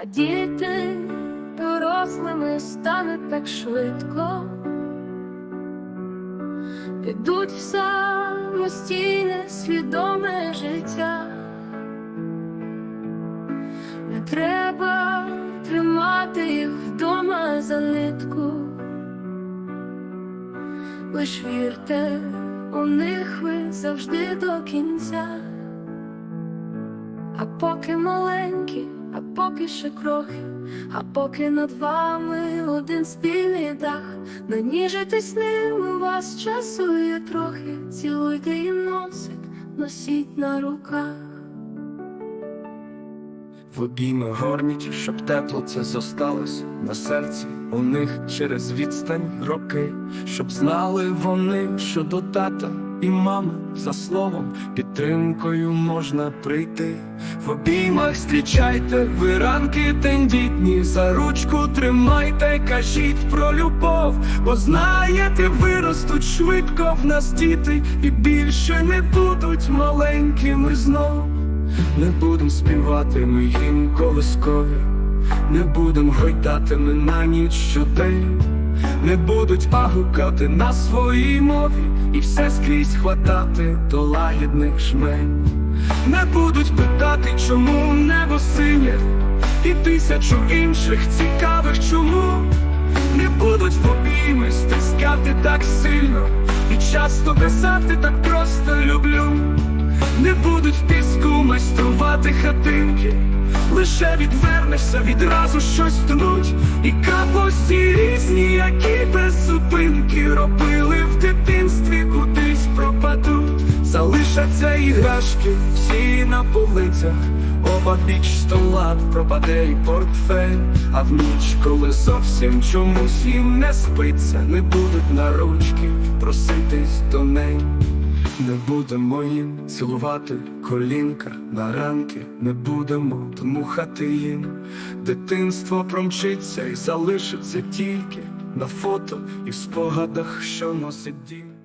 а діти дорослими стануть так швидко, підуть в самостійне свідоме життя. Не треба тримати їх вдома за нитку. Лиш вірте, у них ви завжди до кінця. А поки маленькі, а поки ще крохи, а поки над вами один спільний дах, наніжитись ним у вас часу є трохи, цілуйте їм носик, носіть на руках. В обійми горніть, щоб тепло це зосталось на серці у них через відстань роки, щоб знали вони, що до тата і мами за словом підтримкою можна прийти. В обіймах зустрічайте, ви ранки тендітні, за ручку тримайте, кажіть про любов, бо знаєте, виростуть швидко в нас діти, і більше не будуть маленькими знов. Не будем співати ми їм колискові, не будем гойдати ми на ніч щодень, не будуть пагукати на своїй мові і все скрізь хватати до лагідних жмень. Не будуть питати, чому небо синє, і тисячу інших цікавих чому. Не будуть в обійми стискати так сильно, і часто писати так просто люблю. Не будуть в піску майструвати хатинки, лише відвернешся, відразу щось тнуть, і капості різні, які без зупинки робили в пропадуть, залишаться іграшки всі на полицях, оба біч стола пропаде і портфель, а в ніч, коли зовсім чомусь їм не спиться, не будуть на ручки проситись до неї. Не будемо їм цілувати колінка на ранки, не будемо дмухати їм. Дитинство промчиться і залишиться тільки на фото і в спогадах, що носить дім.